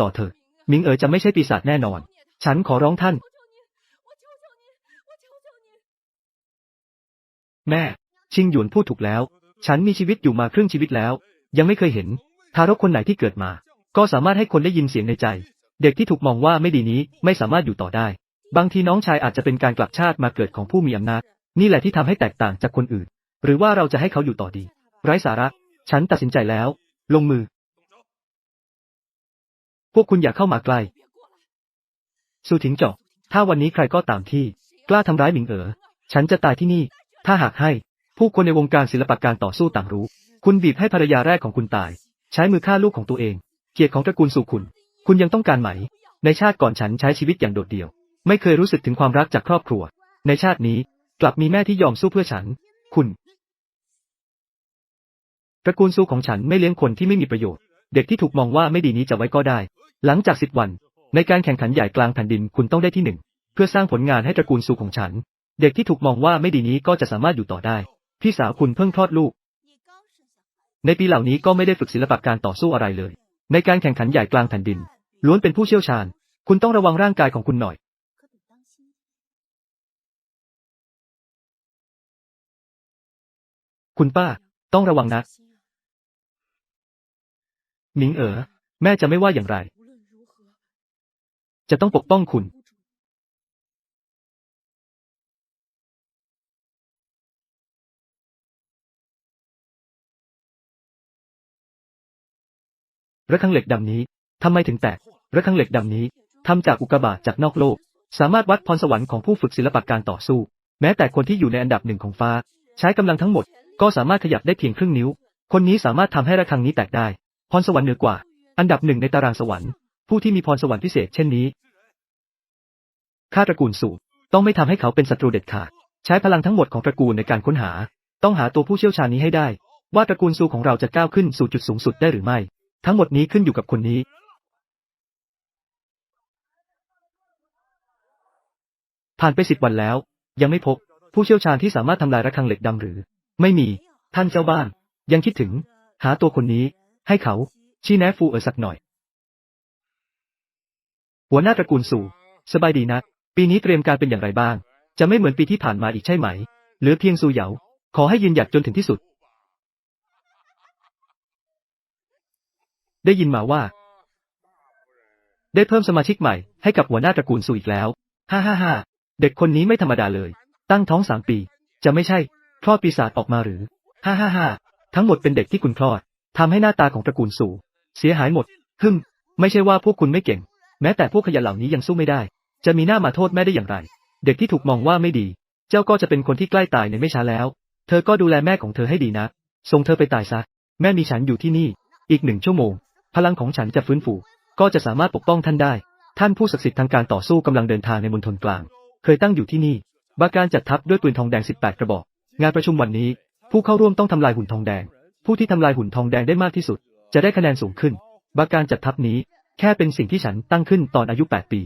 ต่อเถอมิงเอ๋อจะไม่ใช่ปีศาจแน่นอน ฉันขอร้องท่าน แม่ ชิงหยวนพูดถูกแล้ว ฉันมีชีวิตอยู่มาครึ่งชีวิตแล้ว ยังไม่เคยเห็น ทารกคนไหนที่เกิดมา ก็สามารถให้คนได้ยินเสียงในใจ เด็กที่ถูกมองว่าไม่ดีนี้ไม่สามารถอยู่ต่อได้ บางทีน้องชายอาจจะเป็นการกลับชาติมาเกิดของผู้มีอำนาจ นี่แหละที่ทำให้แตกต่างจากคนอื่น หรือว่าเราจะให้เขาอยู่ต่อดี ไร้สาระ ฉันตัดสินใจแล้ว ลงมือ พวกคุณอย่าเข้ามาใกล้ สูถิงเจาะถ้าวันนี้ใครก็ตามที่ กล้าทำร้ายหมิงเอ๋อ ฉันจะตายที่นี่ ถ้าหากให้ ผู้คนในวงการศิลปะการต่อสู้ต่างรู้ คุณบีบให้ภรรยาแรกของคุณตาย ใช้มือฆ่าลูกของตัวเอง เกียรติของตระกูลสู่คุณ คุณยังต้องการไหม ในชาติก่อนฉันใช้ชีวิตอย่างโดดเดี่ยว ไม่เคยรู้สึกถึงความรักจากครอบครัว ในชาตินี้กลับมีแม่ที่ยอมสู้เพื่อฉัน คุณตระกูลซูของฉันไม่เลี้ยงคนที่ไม่มีประโยชน์ เด็กที่ถูกมองว่าไม่ดีนี้จะไว้ก็ได้ หลังจากสิบวัน ในการแข่งขันใหญ่กลางแผ่นดินคุณต้องได้ที่หนึ่งเพื่อสร้างผลงานให้ตระกูลซูของฉัน เด็กที่ถูกมองว่าไม่ดีนี้ก็จะสามารถอยู่ต่อได้ พี่สาวคุณเพิ่งคลอดลูก ในปีเหล่านี้ก็ไม่ได้ฝึกศิลปะการต่อสู้อะไรเลย ในการแข่งขันใหญ่กลางแผ่นดิน ล้วนเป็นผู้เชี่ยวชาญ คุณต้องระวังร่างกายของคุณหน่อยคุณป้า ต้องระวังนะหมิงเอ๋อ แม่จะไม่ว่าอย่างไร จะต้องปกป้องคุณระฆังเหล็กดำนี้ทำไมถึงแตกระฆังเหล็กดำนี้ทำจากอุกกาบาตจากนอกโลก สามารถวัดพรสวรรค์ของผู้ฝึกศิลปะการต่อสู้ แม้แต่คนที่อยู่ในอันดับหนึ่งของฟ้า ใช้กำลังทั้งหมด ก็สามารถขยับได้เพียงครึ่งนิ้ว คนนี้สามารถทำให้ระฆังนี้แตกได้ พรสวรรค์เหนือกว่า อันดับหนึ่งในตารางสวรรค์ ผู้ที่มีพรสวรรค์พิเศษเช่นนี้ข้าตระกูลสูต้องไม่ทำให้เขาเป็นศัตรูเด็ดขาด ใช้พลังทั้งหมดของตระกูลในการค้นหา ต้องหาตัวผู้เชี่ยวชาญนี้ให้ได้ ว่าตระกูลซูของเราจะก้าวขึ้นสู่จุดสูงสุดได้หรือไม่ ทั้งหมดนี้ขึ้นอยู่กับคนนี้ ผ่านไปสิบวันแล้ว ยังไม่พบ ผู้เชี่ยวชาญที่สามารถทำลายระฆังเหล็กดำหรือ ไม่มี ท่านเจ้าบ้าน ยังคิดถึง หาตัวคนนี้ ให้เขา ชี้แนะฟูเออสักหน่อย หัวหน้าตระกูลสู่ สบายดีนะปีนี้เตรียมการเป็นอย่างไรบ้าง จะไม่เหมือนปีที่ผ่านมาอีกใช่ไหมเหลือเพียงซูเหยา ขอให้ยืนหยัดจนถึงที่สุด ได้ยินมาว่า ได้เพิ่มสมาชิกใหม่ให้กับหัวหน้าตระกูลซูอีกแล้ว ฮ่าฮ่าฮ่าเด็กคนนี้ไม่ธรรมดาเลย ตั้งท้องสามปี จะไม่ใช่คลอดปีศาจออกมาหรือ ฮ่าฮ่าฮ่าทั้งหมดเป็นเด็กที่คุณคลอดทำให้หน้าตาของตระกูลสู่ เสียหายหมด ฮึมไม่ใช่ว่าพวกคุณไม่เก่ง แม้แต่พวกขยะเหล่านี้ยังสู้ไม่ได้ จะมีหน้ามาโทษแม่ได้อย่างไร เด็กที่ถูกมองว่าไม่ดี เจ้าก็จะเป็นคนที่ใกล้ตายในไม่ช้าแล้ว เธอก็ดูแลแม่ของเธอให้ดีนะ ส่งเธอไปตายซะ แม่มีฉันอยู่ที่นี่ อีกหนึ่งชั่วโมง พลังของฉันจะฟื้นฟู ก็จะสามารถปกป้องท่านได้ ท่านผู้ศักดิ์สิทธิ์ทางการต่อสู้กำลังเดินทางในมณฑลกลาง เคยตั้งอยู่ที่นี่บาการจัดทัพด้วยปืนทองแดง 18 กระบอก งานประชุมวันนี้ ผู้เข้าร่วมต้องทำลายหุ่นทองแดง ผู้ที่ทำลายหุ่นทองแดงได้มากที่สุด จะได้คะแนนสูงขึ้นบาการจัดทัพนี้ แค่เป็นสิ่งที่ฉันตั้งขึ้นตอนอายุ 8 ปี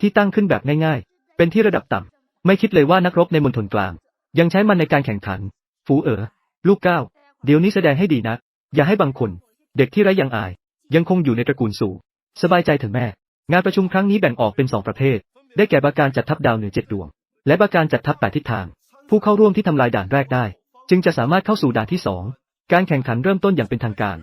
ที่ตั้งขึ้นแบบง่ายๆ เป็นที่ระดับต่ำ ไม่คิดเลยว่านักรบในมณฑลกลาง ยังใช้มันในการแข่งขัน ฟูเอ๋อ ลูกเก้า เดี๋ยวนี้แสดงให้ดีนะ อย่าให้บางคน เด็กที่ไร้ยังอาย ยังคงอยู่ในตระกูลสู่ สบายใจเถอะแม่ งานประชุมครั้งนี้แบ่งออกเป็นสองประเภท ได้แก่บาการจัดทัพดาวเหนือเจ็ดดวง และบาการจัดทัพแปดทิศทาง ผู้เข้าร่วมที่ทำลายด่านแรกได้ จึงจะสามารถเข้าสู่ด่านที่สอง การแข่งขันเริ่มต้นอย่างเป็นทางการ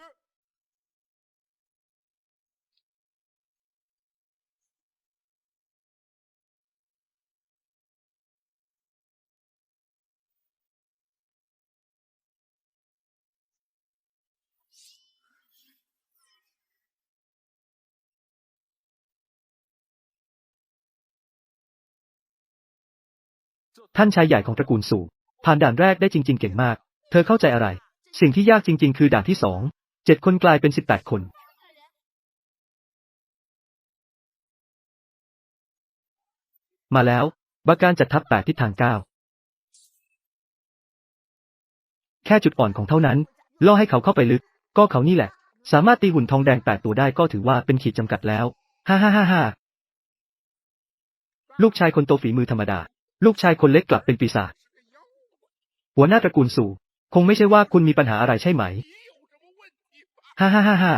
ท่านชายใหญ่ของตระกูลสู่ ผ่านด่านแรกได้จริง ๆ เก่งมาก เธอเข้าใจอะไร สิ่งที่ยากจริง ๆ คือด่านที่สองเจ็ดคนกลายเป็นสิบแปดคนมาแล้วบาการจัดทัพแปดทิศทางเก้าแค่จุดอ่อนของเท่านั้น ล่อให้เขาเข้าไปลึก ก็เขานี่แหละ สามารถตีหุ่นทองแดงแปดตัวได้ก็ถือว่าเป็นขีดจำกัดแล้ว ฮ่าฮ่าฮ่าฮ่าลูกชายคนโตฝีมือธรรมดา ลูกชายคนเล็กกลับเป็นปีศาจหัวหน้าตระกูลสู่ คงไม่ใช่ว่าคุณมีปัญหาอะไรใช่ไหม ฮ่าฮ่าฮ่าฮ่า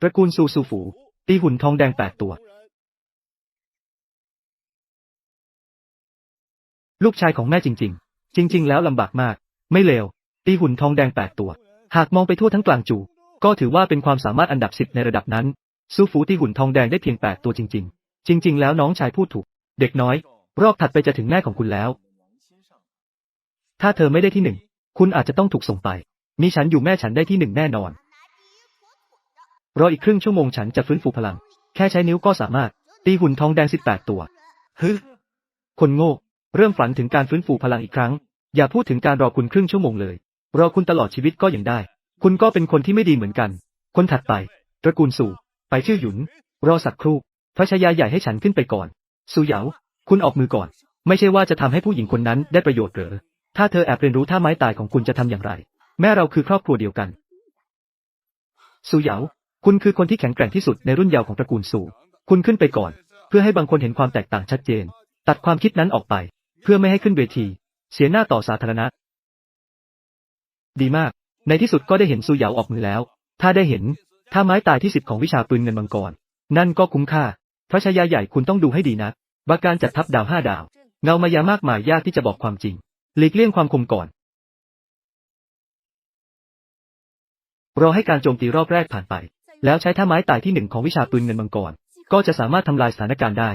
ตระกูลซูซูฝู ตีหุ่นทองแดงแปดตัว ลูกชายของแม่จริง ๆ จริง ๆ แล้วลำบากมาก ไม่เลว ตีหุ่นทองแดงแปดตัว หากมองไปทั่วทั้งกลางจู ก็ถือว่าเป็นความสามารถอันดับสิบในระดับนั้น ซูฟูตีหุ่นทองแดงได้เพียงแปดตัวจริง ๆ จริง ๆ แล้วน้องชายพูดถูก เด็กน้อย รอบถัดไปจะถึงแม่ของคุณแล้ว ถ้าเธอไม่ได้ที่หนึ่ง คุณอาจจะต้องถูกส่งไป มีฉันอยู่แม่ฉันได้ที่หนึ่งแน่นอน รออีกครึ่งชั่วโมงฉันจะฟื้นฟูพลัง แค่ใช้นิ้วก็สามารถ ตีหุ่นทองแดงสิบแปดตัวฮึคนโง่ เริ่มฝันถึงการฟื้นฟูพลังอีกครั้ง อย่าพูดถึงการรอคุณครึ่งชั่วโมงเลย รอคุณตลอดชีวิตก็ยังได้ คุณก็เป็นคนที่ไม่ดีเหมือนกัน คนถัดไป ตระกูลสู่ ไปชื่อหยุน รอสักครู่ พระชายาใหญ่ให้ฉันขึ้นไปก่อน สู่เหยา คุณออกมือก่อน ไม่ใช่ว่าจะทำให้ผู้หญิงคนนั้นได้ประโยชน์หรือถ้าเธอแอบเรียนรู้ท่าไม้ตายของคุณจะทำอย่างไร แม่เราคือครอบครัวเดียวกัน สู่เหยา คุณคือคนที่แข็งแกร่งที่สุดในรุ่นเยาว์ของตระกูลสู่ คุณขึ้นไปก่อน เพื่อให้บางคนเห็นความแตกต่างชัดเจน ตัดความคิดนั้นออกไป เพื่อไม่ให้ขึ้นเวที เสียหน้าต่อสาธารณะ ดีมาก ในที่สุดก็ได้เห็นซูเหยาออกมือแล้ว ถ้าได้เห็น ถ้าไม้ตายที่สิบของวิชาปืนเงินมังกร นั่นก็คุ้มค่า พระชายาใหญ่คุณต้องดูให้ดีนะบาการจัดทัพดาวห้าดาว เงามายามากมายยากที่จะบอกความจริง หลีกเลี่ยงความคมก่อน รอให้การโจมตีรอบแรกผ่านไป แล้วใช้ท่าไม้ตายที่หนึ่งของวิชาปืนเงินมังกร ก็จะสามารถทำลายสถานการณ์ได้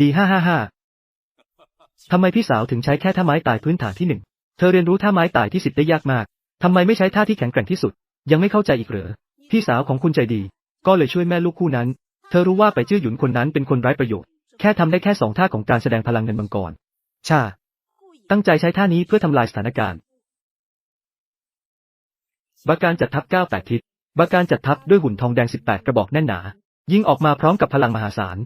ดีห้าห้าห้าทำไมพี่สาวถึงใช้แค่ท่าไม้ตายพื้นฐานที่หนึ่ง เธอเรียนรู้ท่าไม้ตายที่สิบได้ยากมาก ทำไมไม่ใช้ท่าที่แข็งแกร่งที่สุด ยังไม่เข้าใจอีกเหรอ พี่สาวของคุณใจดี ก็เลยช่วยแม่ลูกคู่นั้น เธอรู้ว่าไปจื้อหยุนคนนั้นเป็นคนไร้ประโยชน์ แค่ทำได้แค่สองท่าของการแสดงพลังเงินมังกร ชา ตั้งใจใช้ท่านี้เพื่อทำลายสถานการณ์บาการจัดทัพ9 8ทิศบาการจัดทัพด้วยหุ่นทองแดง18กระบอกแน่นหนา ยิงออกมาพร้อมกับพลังมหาศาล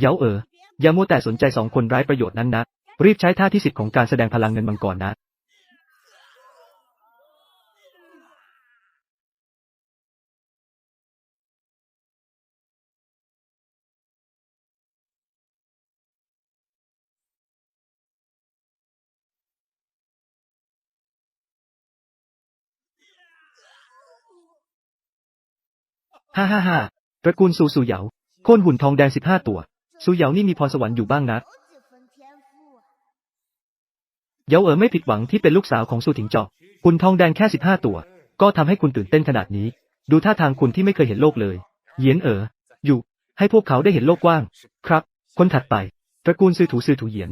เย้าเอ๋ออย่ามัวแต่สนใจสองคนไร้ประโยชน์นั้นนะ รีบใช้ท่าที่สิบของการแสดงพลังเงินมังกรนะฮ่าฮ่าฮ่าตระกูลซูซูเหยาโค่นหุ่นทองแดงสิบห้าตัว ซูเหยานี่มีพรสวรรค์อยู่บ้างนะเยาเอ๋อไม่ผิดหวังที่เป็นลูกสาวของซูถิงจอกคุณทองแดงแค่สิบห้าตัว ก็ทำให้คุณตื่นเต้นขนาดนี้ ดูท่าทางคุณที่ไม่เคยเห็นโลกเลยเหยียนเอ๋ออยู่ ให้พวกเขาได้เห็นโลกกว้าง ครับ คนถัดไป ตระกูลซือถูซือถูเหยียน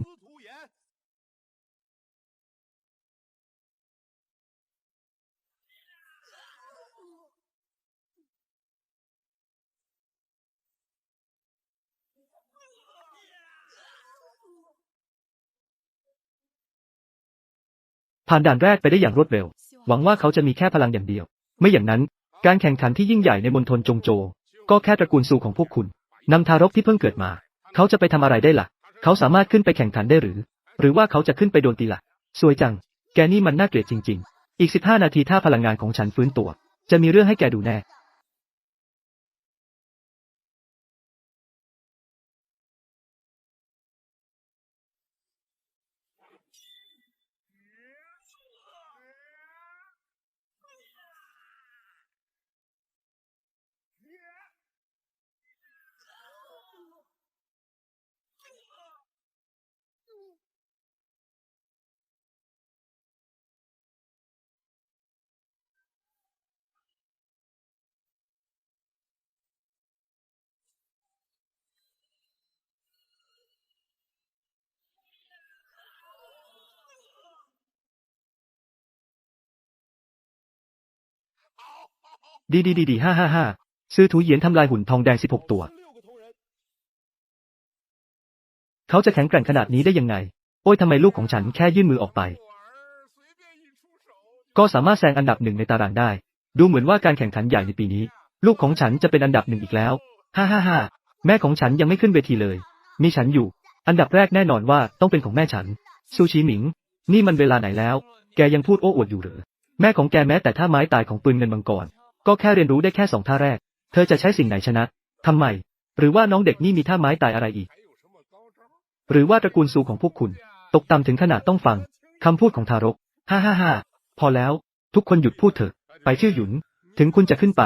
ผ่านด่านแรกไปได้อย่างรวดเร็ว หวังว่าเขาจะมีแค่พลังอย่างเดียว ไม่อย่างนั้น การแข่งขันที่ยิ่งใหญ่ในมณฑลจงโจ ก็แค่ตระกูลซูของพวกคุณนำทารกที่เพิ่งเกิดมา เขาจะไปทำอะไรได้ล่ะ เขาสามารถขึ้นไปแข่งขันได้หรือ หรือว่าเขาจะขึ้นไปโดนตีล่ะสวยจัง แกนี่มันน่าเกลียดจริง ๆ อีก15นาทีถ้าพลังงานของฉันฟื้นตัว จะมีเรื่องให้แกดูแน่ ดีดีดีดีห้าห้าห้าซื้อถูเหยียนทำลายหุ่นทองแดง16ตัว เขาจะแข็งแกร่งขนาดนี้ได้ยังไง โอ้ยทำไมลูกของฉันแค่ยื่นมือออกไป ก็สามารถแซงอันดับหนึ่งในตารางได้ ดูเหมือนว่าการแข่งขันใหญ่ในปีนี้ ลูกของฉันจะเป็นอันดับหนึ่งอีกแล้ว ฮ่าฮ่าฮ่าแม่ของฉันยังไม่ขึ้นเวทีเลย มีฉันอยู่ อันดับแรกแน่นอนว่าต้องเป็นของแม่ฉัน ซูชิหมิง นี่มันเวลาไหนแล้ว แกยังพูดโอ้อวดอยู่เหรอ แม่ของแกแม้แต่ท่าไม้ตายของปืนเงินมังกร ก็แค่เรียนรู้ได้แค่สองท่าแรก เธอจะใช้สิ่งไหนชนะทำไม หรือว่าน้องเด็กนี่มีท่าไม้ตายอะไรอีก หรือว่าตระกูลซูของพวกคุณ ตกต่ำถึงขนาดต้องฟังคำพูดของทารก ฮ่าฮ่าฮ่าพอแล้ว ทุกคนหยุดพูดเถอะ ไปชื่อหยุน ถึงคุณจะขึ้นไป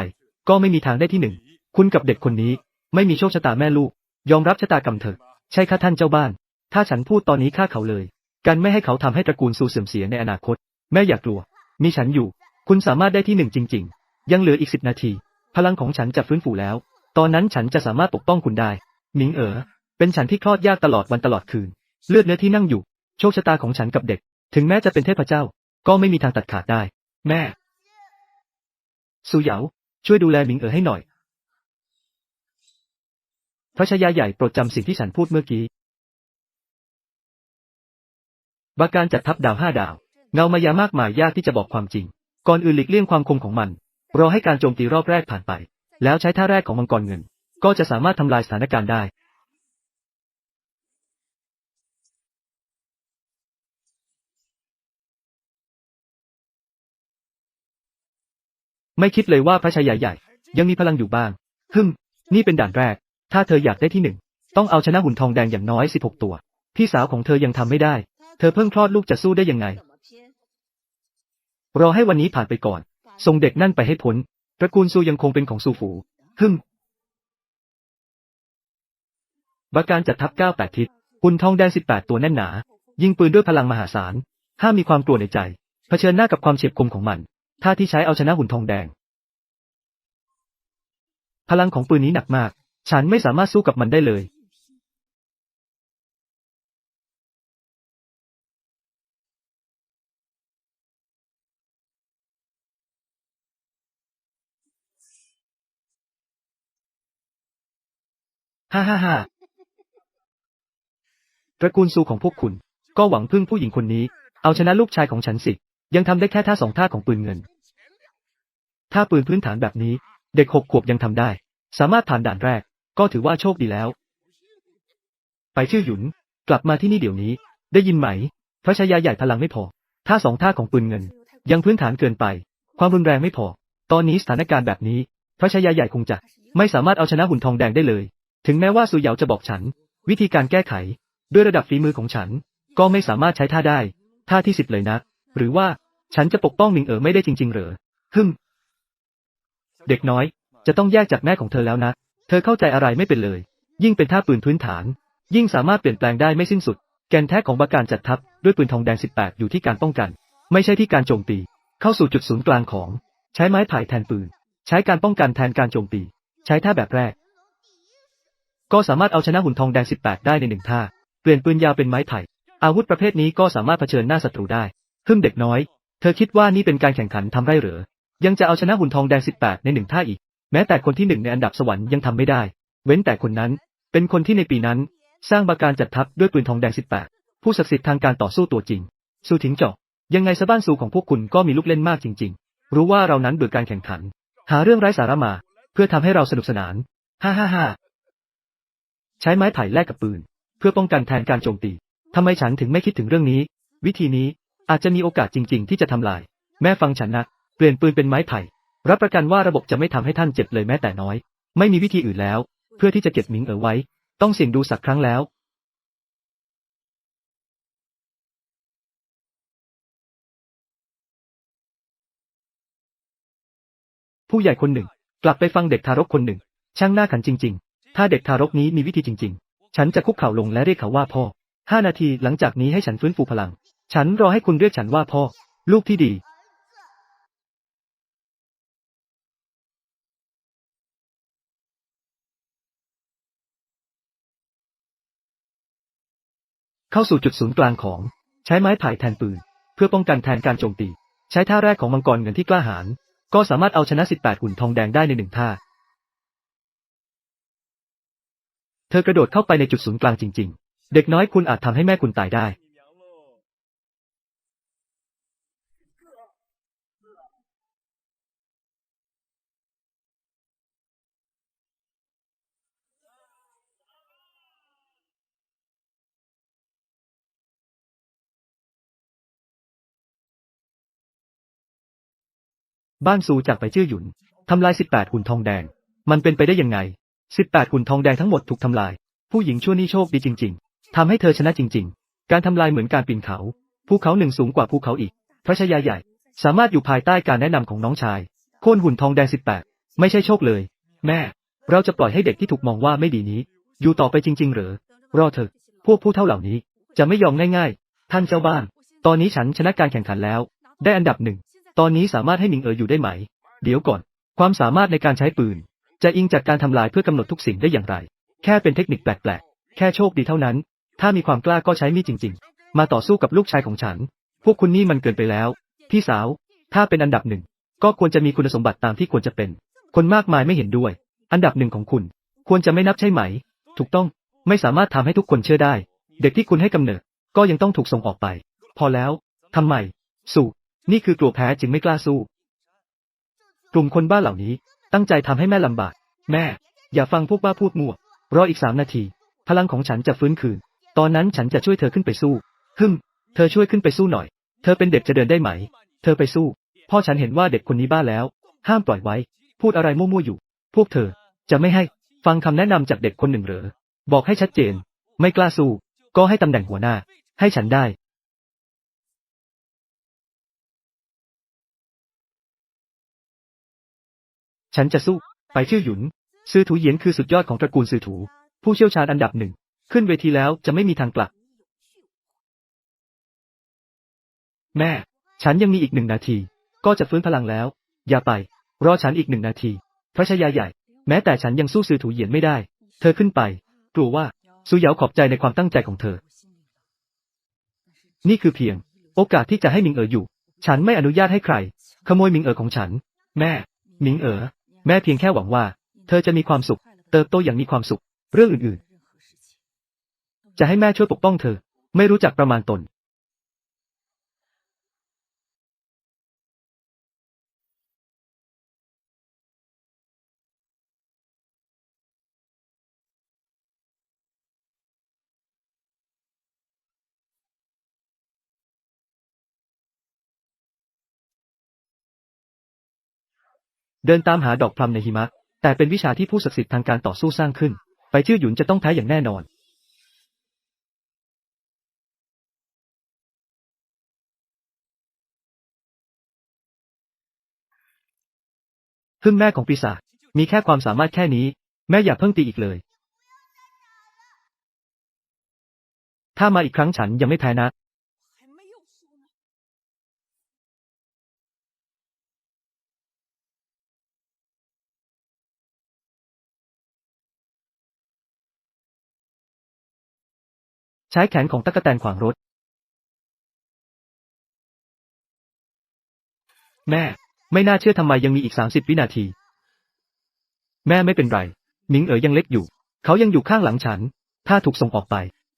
ก็ไม่มีทางได้ที่หนึ่ง คุณกับเด็กคนนี้ ไม่มีโชคชะตาแม่ลูก ยอมรับชะตากรรมเถอะ ใช่ค่ะท่านเจ้าบ้าน ถ้าฉันพูดตอนนี้ฆ่าเขาเลย กันไม่ให้เขาทำให้ตระกูลซูเสื่อมเสียในอนาคต แม่อย่ากลัว มีฉันอยู่ คุณสามารถได้ที่หนึ่งจริง ๆ ยังเหลืออีกสิบนาที พลังของฉันจะฟื้นฟูแล้ว ตอนนั้นฉันจะสามารถปกป้องคุณได้หมิงเอ๋อเป็นฉันที่คลอดยากตลอดวันตลอดคืน เลือดเนื้อที่นั่งอยู่ โชคชะตาของฉันกับเด็ก ถึงแม้จะเป็นเทพเจ้า ก็ไม่มีทางตัดขาดได้ แม่ซูเหยาช่วยดูแลหมิงเอ๋อให้หน่อยพระชายาใหญ่โปรดจำสิ่งที่ฉันพูดเมื่อกี้บาการจัดทัพดาวห้าดาว เงามายามากมายยากที่จะบอกความจริง ก่อนอื่นหลีกเลี่ยงความคมของมัน รอให้การโจมตีรอบแรกผ่านไป แล้วใช้ท่าแรกของมังกรเงิน ก็จะสามารถทำลายสถานการณ์ได้ไม่คิดเลยว่าพระชายาใหญ่ ยังมีพลังอยู่บ้าง ฮึมนี่เป็นด่านแรก ถ้าเธออยากได้ที่หนึ่ง ต้องเอาชนะหุ่นทองแดงอย่างน้อย 16 ตัว พี่สาวของเธอยังทำไม่ได้ เธอเพิ่งคลอดลูกจะสู้ได้ยังไง รอให้วันนี้ผ่านไปก่อน ส่งเด็กนั่นไปให้พ้นตระกูลซูยังคงเป็นของซูฝูฮึ่มบาการจัดทัพก้าแปดทิศหุ่นทองแดง18ตัวแน่นหนา ยิงปืนด้วยพลังมหาศาลห้ามมีความกลัวในใจ เผชิญหน้ากับความเฉียบคมของมัน ท่าที่ใช้เอาชนะหุ่นทองแดง พลังของปืนนี้หนักมาก ฉันไม่สามารถสู้กับมันได้เลย ฮ่าฮ่าฮ่าตระกูลซูของพวกคุณ ก็หวังพึ่งผู้หญิงคนนี้ เอาชนะลูกชายของฉันสิ ยังทำได้แค่ท่าสองท่าของปืนเงิน ถ้าปืนพื้นฐานแบบนี้ เด็กหกขวบยังทำได้ สามารถผ่านด่านแรก ก็ถือว่าโชคดีแล้ว ไปชื่อหยุน กลับมาที่นี่เดี๋ยวนี้ ได้ยินไหม พระชายาใหญ่พลังไม่พอ ท่าสองท่าของปืนเงิน ยังพื้นฐานเกินไป ความรุนแรงไม่พอ ตอนนี้สถานการณ์แบบนี้ พระชายาใหญ่คงจะไม่สามารถเอาชนะหุ่นทองแดงได้เลย ถึงแม้ว่าสุเหยาจะบอกฉัน วิธีการแก้ไข ด้วยระดับฝีมือของฉัน ก็ไม่สามารถใช้ท่าได้ ท่าที่สิบเลยนะ หรือว่าฉันจะปกป้องหมิงเอ๋อไม่ได้จริง ๆ เหรอฮึมเด็กน้อย จะต้องแยกจากแม่ของเธอแล้วนะ เธอเข้าใจอะไรไม่เป็นเลย ยิ่งเป็นท่าปืนพื้นฐาน ยิ่งสามารถเปลี่ยนแปลงได้ไม่สิ้นสุด แกนแท้ของบาการจัดทัพด้วยปืนทองแดง 18 อยู่ที่การป้องกัน ไม่ใช่ที่การโจมตี เข้าสู่จุดศูนย์กลางของ ใช้ไม้ไผ่แทนปืน ใช้การป้องกันแทนการโจมตี ใช้ท่าแบบแรก ก็สามารถเอาชนะหุ่นทองแดง 18 ได้ในหนึ่งท่า เปลี่ยนปืนยาวเป็นไม้ไผ่ อาวุธประเภทนี้ก็สามารถเผชิญหน้าศัตรูได้ฮึ่มเด็กน้อย เธอคิดว่านี่เป็นการแข่งขันทำไรเหรือ ยังจะเอาชนะหุ่นทองแดง 18 ในหนึ่งท่าอีก แม้แต่คนที่หนึ่งในอันดับสวรรค์ยังทำไม่ได้ เว้นแต่คนนั้น เป็นคนที่ในปีนั้น สร้างบาการจัดทัพด้วยปืนทองแดง 18 ผู้ศักดิ์สิทธิ์ทางการต่อสู้ตัวจริง สู้ถิงเจาะยังไงซะบ้านสูของพวกคุณก็มีลูกเล่นมากจริง ๆ รู้ว่าเรานั้นเบื่อการแข่งขัน หาเรื่องไร้สาระมา เพื่อทำให้เราสนุกสนาน ฮ่าฮ่าฮ่า ใช้ไม้ไผ่แลกกับปืน เพื่อป้องกันแทนการโจมตีทำไมฉันถึงไม่คิดถึงเรื่องนี้ วิธีนี้อาจจะมีโอกาสจริง ๆ ที่จะทำลาย แม่ฟังฉันนะ เปลี่ยนปืนเป็นไม้ไผ่ รับประกันว่าระบบจะไม่ทำให้ท่านเจ็บเลยแม้แต่น้อย ไม่มีวิธีอื่นแล้ว เพื่อที่จะเก็บหมิงเอ๋อไว้ ต้องเสี่ยงดูสักครั้งแล้วผู้ใหญ่คนหนึ่ง กลับไปฟังเด็กทารกคนหนึ่ง ช่างหน้าขันจริง ๆ ถ้าเด็กทารกนี้มีวิธีจริง ๆ ฉันจะคุกเข่าลงและเรียกเขาว่าพ่อห้านาทีหลังจากนี้ให้ฉันฟื้นฟูพลัง ฉันรอให้คุณเรียกฉันว่าพ่อ ลูกที่ดี เข้าสู่จุดศูนย์กลางของ ใช้ไม้ไผ่แทนปืน เพื่อป้องกันแทนการโจมตี ใช้ท่าแรกของมังกรเงินที่กล้าหาญก็สามารถเอาชนะ 18 หุ่นทองแดงได้ในหนึ่งท่า เธอกระโดดเข้าไปในจุดศูนย์กลางจริง ๆ เด็กน้อยคุณอาจทำให้แม่คุณตายได้ บ้านซูจากไปชื่อหยุนทำลาย 18 หุ่นทองแดง มันเป็นไปได้ยังไง 18หุ่นทองแดงทั้งหมดถูกทำลาย ผู้หญิงชั่วนี่โชคดีจริง ๆ ทำให้เธอชนะจริง ๆ การทำลายเหมือนการปีนเขา ภูเขาหนึ่งสูงกว่าภูเขาอีก พระชายาใหญ่ สามารถอยู่ภายใต้การแนะนำของน้องชาย โค่นหุ่นทองแดง 18 ไม่ใช่โชคเลย แม่ เราจะปล่อยให้เด็กที่ถูกมองว่าไม่ดีนี้ อยู่ต่อไปจริง ๆ หรือ รอเถอะ พวกผู้เท่าเหล่านี้ จะไม่ยอมง่ายๆ ท่านเจ้าบ้าน ตอนนี้ฉันชนะการแข่งขันแล้ว ได้อันดับหนึ่ง ตอนนี้สามารถให้หมิงเอ๋ออยู่ได้ไหม เดี๋ยวก่อน ความสามารถในการใช้ปืน จะอิงจากการทำลายเพื่อกำหนดทุกสิ่งได้อย่างไร แค่เป็นเทคนิคแปลกๆ แค่โชคดีเท่านั้น ถ้ามีความกล้าก็ใช้มีดจริง ๆ มาต่อสู้กับลูกชายของฉัน พวกคุณนี่มันเกินไปแล้ว พี่สาว ถ้าเป็นอันดับหนึ่ง ก็ควรจะมีคุณสมบัติตามที่ควรจะเป็น คนมากมายไม่เห็นด้วย อันดับหนึ่งของคุณ ควรจะไม่นับใช่ไหม ถูกต้อง ไม่สามารถทำให้ทุกคนเชื่อได้ เด็กที่คุณให้กำเนิด ก็ยังต้องถูกส่งออกไป พอแล้วทำไม สู้ นี่คือกลัวแพ้จึงไม่กล้าสู้ กลุ่มคนบ้าเหล่านี้ ตั้งใจทำให้แม่ลำบาก แม่ อย่าฟังพวกบ้าพูดมั่ว รออีกสามนาที พลังของฉันจะฟื้นคืน ตอนนั้นฉันจะช่วยเธอขึ้นไปสู้ ฮึม เธอช่วยขึ้นไปสู้หน่อย เธอเป็นเด็กจะเดินได้ไหม เธอไปสู้ พ่อฉันเห็นว่าเด็กคนนี้บ้าแล้ว ห้ามปล่อยไว้ พูดอะไรมั่วๆอยู่ พวกเธอ จะไม่ให้ ฟังคำแนะนำจากเด็กคนหนึ่งเหรอ บอกให้ชัดเจน ไม่กล้าสู้ ก็ให้ตำแหน่งหัวหน้า ให้ฉันได้ ฉันจะสู้ ไปชื่อหยุน ซือถูเหยียนคือสุดยอดของตระกูลซือถู ผู้เชี่ยวชาญอันดับหนึ่ง ขึ้นเวทีแล้วจะไม่มีทางกลับ แม่ ฉันยังมีอีกหนึ่งนาที ก็จะฟื้นพลังแล้ว อย่าไป รอฉันอีกหนึ่งนาที พระชายาใหญ่ แม้แต่ฉันยังสู้ซือถูเหยียนไม่ได้ เธอขึ้นไป กลัวว่าซูเหยาขอบใจในความตั้งใจของเธอ นี่คือเพียง โอกาสที่จะให้มิงเอ๋ออยู่ ฉันไม่อนุญาตให้ใคร ขโมยมิงเอ๋อของฉัน แม่ มิงเอ๋อ แม่เพียงแค่หวังว่า เธอจะมีความสุข เติบโตอย่างมีความสุข เรื่องอื่นๆ จะให้แม่ช่วยปกป้องเธอ ไม่รู้จักประมาณตน เดินตามหาดอกพลัมในหิมะ แต่เป็นวิชาที่ผู้ศักดิ์สิทธิ์ทางการต่อสู้สร้างขึ้น ไปชื่อหยุนจะต้องแพ้อย่างแน่นอนพึ่งแม่ของปีศาจมีแค่ความสามารถแค่นี้ แม่อย่าเพิ่งตีอีกเลย ถ้ามาอีกครั้งฉันยังไม่แพ้นะ ใช้แขนของตั๊กแตนขวางรถ แม่ ไม่น่าเชื่อทำไมยังมีอีกสามสิบวินาที แม่ไม่เป็นไรมิงเอ๋ยยังเล็กอยู่ เขายังอยู่ข้างหลังฉัน ถ้าถูกส่งออกไป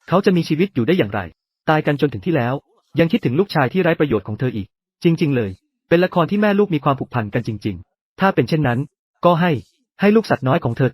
เขาจะมีชีวิตอยู่ได้อย่างไร ตายกันจนถึงที่แล้ว ยังคิดถึงลูกชายที่ไร้ประโยชน์ของเธออีก จริง ๆ เลย เป็นละครที่แม่ลูกมีความผูกพันกันจริง ๆ ถ้าเป็นเช่นนั้น ก็ให้ให้ลูกสัตว์น้อยของเธอ